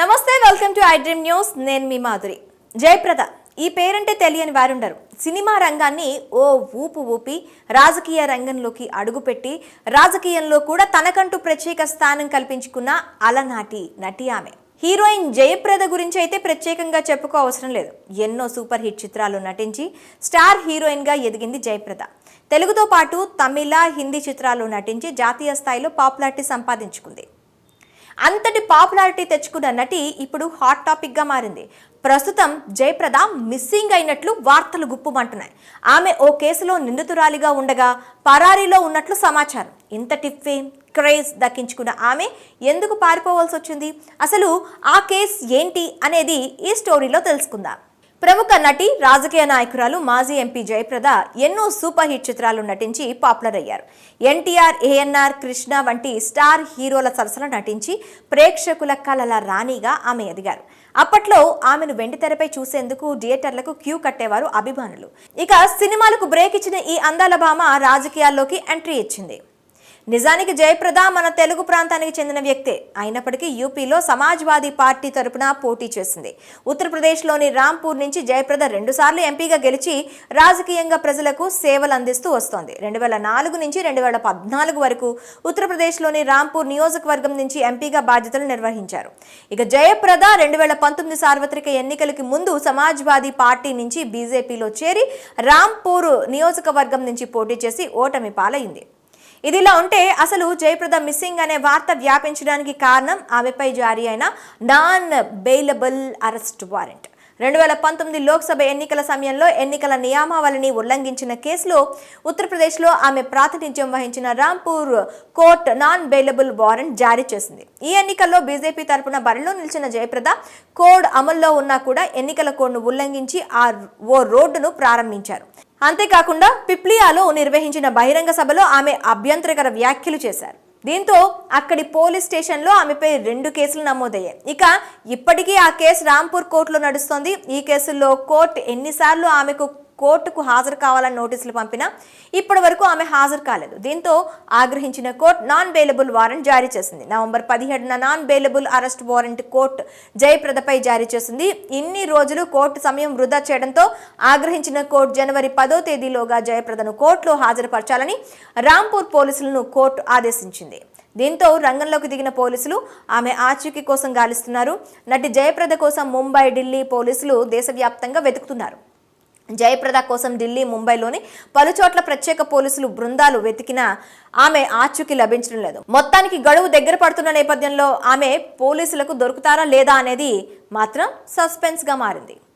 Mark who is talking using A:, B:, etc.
A: నమస్తే welcome to I dream news. నేను మీ మాధురి. జయప్రద. ఈ పేరంటే తెలియని వారుండరు. సినిమా రంగాన్ని ఓ ఊపు ఊపి రాజకీయ రంగంలోకి అడుగుపెట్టి రాజకీయంలో కూడా తనకంటూ ప్రత్యేక స్థానం కల్పించుకున్న అలనాటి నటి ఆమె. హీరోయిన్ జయప్రద గురించి అయితే ప్రత్యేకంగా చెప్పుకో అవసరం లేదు. ఎన్నో సూపర్ హిట్ చిత్రాలు నటించి స్టార్ హీరోయిన్గా ఎదిగింది జయప్రద. తెలుగుతో పాటు తమిళ హిందీ చిత్రాలు నటించి జాతీయ స్థాయిలో పాపులారిటీ సంపాదించుకుంది. అంతటి పాపులారిటీ తెచ్చుకున్న నటి ఇప్పుడు హాట్ టాపిక్గా మారింది. ప్రస్తుతం జయప్రద మిస్సింగ్ అయినట్లు వార్తలు గుప్పుమంటున్నాయి. ఆమె ఓ కేసులో నిందితురాలిగా ఉండగా పరారీలో ఉన్నట్లు సమాచారం. ఇంతటి ఫేమ్ క్రేజ్ దక్కించుకున్న ఆమె ఎందుకు పారిపోవాల్సి వచ్చింది? అసలు ఆ కేస్ ఏంటి అనేది ఈ స్టోరీలో తెలుసుకుందాం. ప్రముఖ నటి రాజకీయ నాయకురాలు మాజీ ఎంపీ జయప్రద ఎన్నో సూపర్ హిట్ చిత్రాలు నటించి పాపులర్ అయ్యారు. ఎన్టీఆర్ ఏఎన్ఆర్ కృష్ణ వంటి స్టార్ హీరోల సరసన నటించి ప్రేక్షకుల కలల రాణిగా ఆమె ఎదిగారు. అప్పట్లో ఆమెను వెండితెరపై చూసేందుకు థియేటర్లకు క్యూ కట్టేవారు అభిమానులు. ఇక సినిమాలకు బ్రేక్ ఇచ్చిన ఈ అందాల భామ రాజకీయాల్లోకి ఎంట్రీ ఇచ్చింది. నిజానికి జయప్రద మన తెలుగు ప్రాంతానికి చెందిన వ్యక్తే. అయినప్పటికీ యూపీలో సమాజ్వాదీ పార్టీ తరపున పోటీ చేసింది. ఉత్తరప్రదేశ్లోని రాంపూర్ నుంచి జయప్రద రెండుసార్లు ఎంపీగా గెలిచి రాజకీయంగా ప్రజలకు సేవలు అందిస్తూ వస్తోంది. రెండు వేల నాలుగు నుంచి రెండు వేల పద్నాలుగు వరకు ఉత్తరప్రదేశ్లోని రాంపూర్ నియోజకవర్గం నుంచి ఎంపీగా బాధ్యతలు నిర్వహించారు. ఇక జయప్రద రెండు వేల పంతొమ్మిది సార్వత్రిక ఎన్నికలకి ముందు సమాజ్వాదీ పార్టీ నుంచి బీజేపీలో చేరి రాంపూర్ నియోజకవర్గం నుంచి పోటీ చేసి ఓటమి పాలైంది. ఇదిలా ఉంటే అసలు జయప్రద మిస్సింగ్ అనే వార్త వ్యాపించడానికి కారణం ఆమెపై జారీ అయిన నాన్ బెయిలబుల్ అరెస్ట్ వారెంట్. రెండు వేల పంతొమ్మిది లోక్సభ ఎన్నికల సమయంలో ఎన్నికల నియామావళిని ఉల్లంఘించిన కేసులో ఉత్తరప్రదేశ్లో ఆమె ప్రాతినిధ్యం వహించిన Rampur court non bailable warrant జారీ చేసింది. ఈ ఎన్నికల్లో బీజేపీ తరపున బరిలో నిలిచిన జయప్రద కోడ్ అమల్లో ఉన్నా కూడా ఎన్నికల కోడ్ను ఉల్లంఘించి ఆ ఓ రోడ్డును ప్రారంభించారు. అంతేకాకుండా పిప్లియాలో నిర్వహించిన బహిరంగ సభలో ఆమె అభ్యంతరకర వ్యాఖ్యలు చేశారు. దీంతో అక్కడి పోలీస్ స్టేషన్లో ఆమెపై రెండు కేసులు నమోదయ్యాయి. ఇక ఇప్పటికీ ఆ కేసు రాంపూర్ కోర్టులో నడుస్తోంది. ఈ కేసుల్లో కోర్టు ఎన్నిసార్లు ఆమెకు కోర్టుకు హాజరు కావాలని నోటీసులు పంపినా ఇప్పటి వరకు ఆమె హాజరు కాలేదు. దీంతో ఆగ్రహించిన కోర్టు నాన్ బెయిలబుల్ వారెంట్ జారీ చేసింది. నవంబర్ పదిహేడున non bailable arrest warrant court జయప్రదపై జారీ చేసింది. ఇన్ని రోజులు కోర్టు సమయం వృధా చేయడంతో ఆగ్రహించిన కోర్టు జనవరి పదో తేదీలోగా జయప్రదను కోర్టులో హాజరుపరచాలని రాంపూర్ పోలీసులను కోర్టు ఆదేశించింది. దీంతో రంగంలోకి దిగిన పోలీసులు ఆమె ఆచూకీ కోసం గాలిస్తున్నారు. నటి జయప్రద కోసం ముంబై ఢిల్లీ పోలీసులు దేశవ్యాప్తంగా వెతుకుతున్నారు. జయప్రద కోసం ఢిల్లీ ముంబైలోని పలుచోట్ల ప్రత్యేక పోలీసులు బృందాలు వెతికినా ఆమె ఆచూకీ లభించడం లేదు. మొత్తానికి గడువు దగ్గర పడుతున్న నేపథ్యంలో ఆమె పోలీసులకు దొరుకుతారా లేదా అనేది మాత్రం సస్పెన్స్గా మారింది.